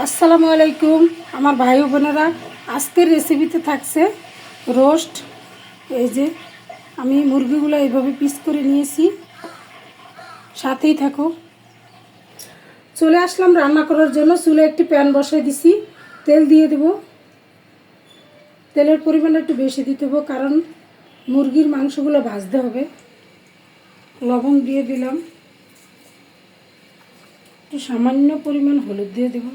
আসসালামু আলাইকুম, আমার ভাই বোনেরা। আজকের রেসিপিতে থাকছে রোস্ট এই যে আমি মুরগিগুলো এইভাবে পিস করে নিয়েছি। সাথেই থাকো। চলে আসলাম রান্না করার জন্য। চুলে একটি প্যান বসাই দিছি। তেল দিয়ে দেব। তেলের পরিমাণ একটু বেশি দিতে হবে, কারণ মুরগির মাংসগুলো ভাজতে হবে। লবণ দিয়ে দিলাম। একটু সামান্য পরিমাণ হলুদ দিয়ে দেব।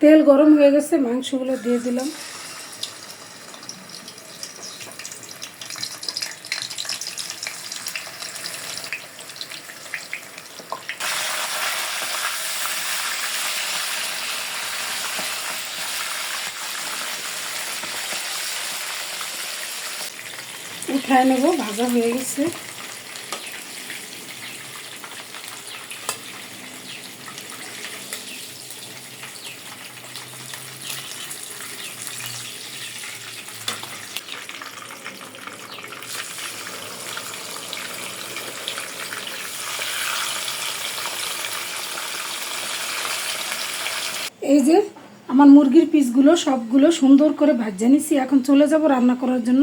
তেল গরম হয়ে গেছে মাংসগুলো দিয়ে দিলাম। উঠায় নেব ভাজা হয়ে গেছে। এই যে আমার মুরগির পিসগুলো সবগুলো সুন্দর করে ভাজা নিছি, এখন চলে যাব রান্না করার জন্য।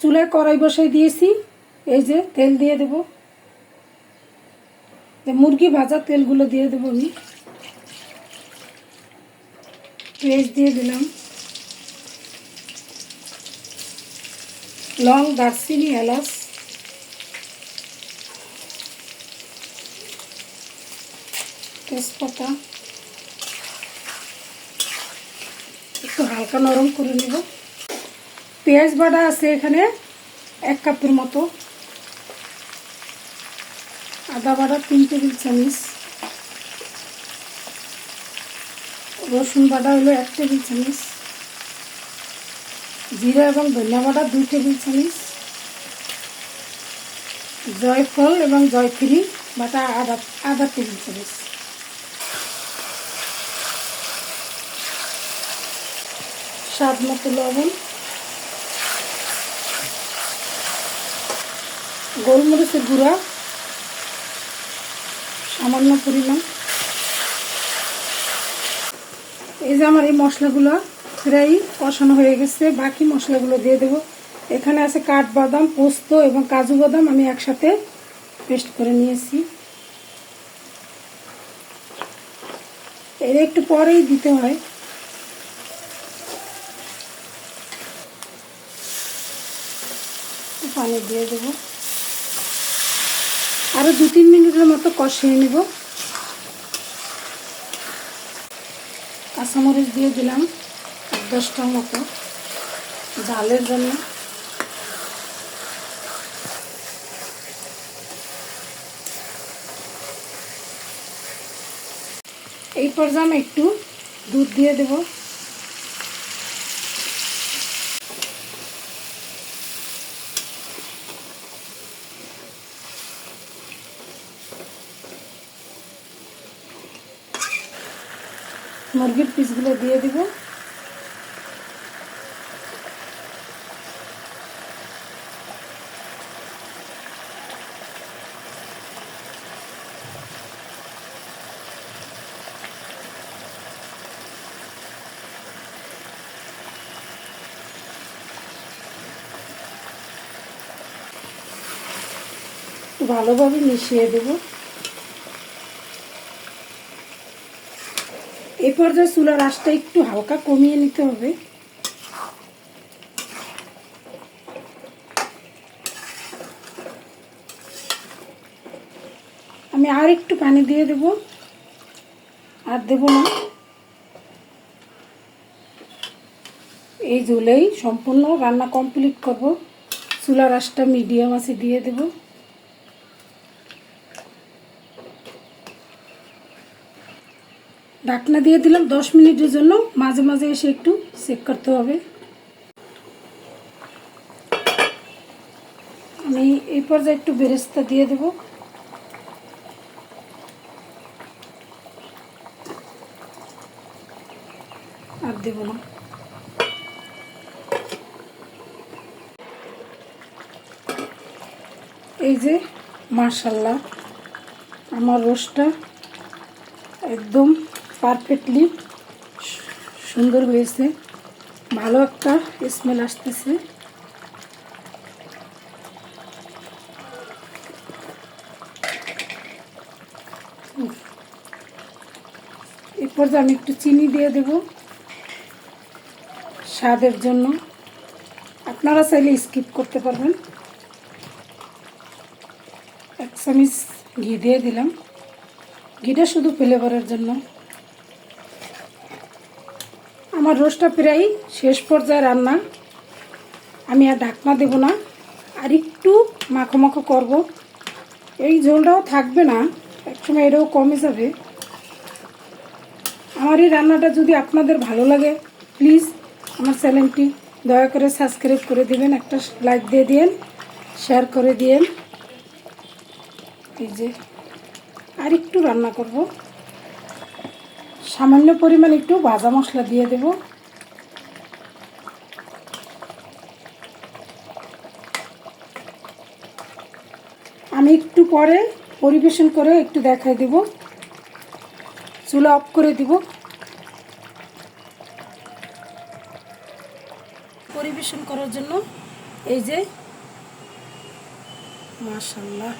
চুলায় কড়াই বসাই দিয়েছি, এই যে তেল দিয়ে দেব। মুরগি ভাজা তেলগুলো দিয়ে দেবো আমি। পেঁয়াজ দিয়ে দিলাম। লং দারচিনি, এলাচ। তেজপাতা। একটু হালকা নরম করে নেব। পেঁয়াজ বাটা আছে এখানে এক কাপের মতো। আদা বাটা তিন টেবিল চামচ। রসুন বাটা হলো এক টেবিল চামচ। জিরা এবং ধনিয়া বাটা দুই টেবিল চামচ। জয়ফল এবং জয়ফ্রি বাটা আদা আদা টেবিল চামচ। স্বাদ মতো লবণ, গোলমরিচের গুঁড়া, সামান্য পরিমাণ। এই যে আমার এই মশলাগুলো প্রায় কষানো হয়ে গেছে, বাকি মশলাগুলো দিয়ে দেবো। এখানে আছে কাঠবাদাম, পোস্ত এবং কাজু বাদাম আমি একসাথে পেস্ট করে নিয়েছি। এর একটু পরেই দিতে হয়। পানি দিয়ে দেবো। আরও দু তিন মিনিটের মতো কষিয়ে নেব। কাঁচামরিচ দিয়ে দিলাম দশটার মতো ডালের জন্য। এই পর্যায়ে একটু দুধ দিয়ে দেবো। মুরগির পিসগুলো দিয়ে দিব। ভালোভাবে মিশিয়ে দেবো। এই পর্যায়ে চুলার আঁচটা একটু হালকা কমিয়ে নিতে হবে। আমি আর একটু পানি দিয়ে দেব, আর দেব না। এই ঝোলেই সম্পূর্ণ রান্না কমপ্লিট করব। চুলার আঁচটা মিডিয়াম আছে দিয়ে দেবো। ঢাকনা দিয়ে দিলাম দশ মিনিটের জন্য। মাঝে মাঝে এসে একটু চেক করতে হবে। আমি এই পর্যায়ে একটু বেরেস্তা দিয়ে দেব। আর দেব না। এই যে মার্শাল্লাহ আমার রোস্টটা একদম পারফেক্টলি সুন্দর হয়েছে। ভালো একটা স্মেল আসতেছে। এরপর যে আমি একটু চিনি দিয়ে দেব স্বাদের জন্য। আপনারা চাইলে স্কিপ করতে পারবেন। এক চামিচ ঘি দিয়ে দিলাম। ঘিটা শুধু ফ্লেভারের জন্য। আমার রোস্টটা প্রায় শেষ পর্যায়ে রান্না। আমি আর ঢাকনা দেব না, আর একটু মাখো মাখো করব। এই ঝোলটাও থাকবে না, একসময় এটাও কমে যাবে। আমার এই রান্নাটা যদি আপনাদের ভালো লাগে, প্লিজ আমার চ্যানেলটি দয়া করে সাবস্ক্রাইব করে দিবেন, একটা লাইক দিয়ে দিন শেয়ার করে দিন এই যে, আর একটু রান্না করব। সামান্য পরিমাণ একটু ভাজা মশলা দিয়ে দেব। আমি একটু পরে পরিবেশন করে একটু দেখাই দেব। চুলা অফ করে দিব। পরিবেশন করার জন্য এই যে মাশাল্লাহ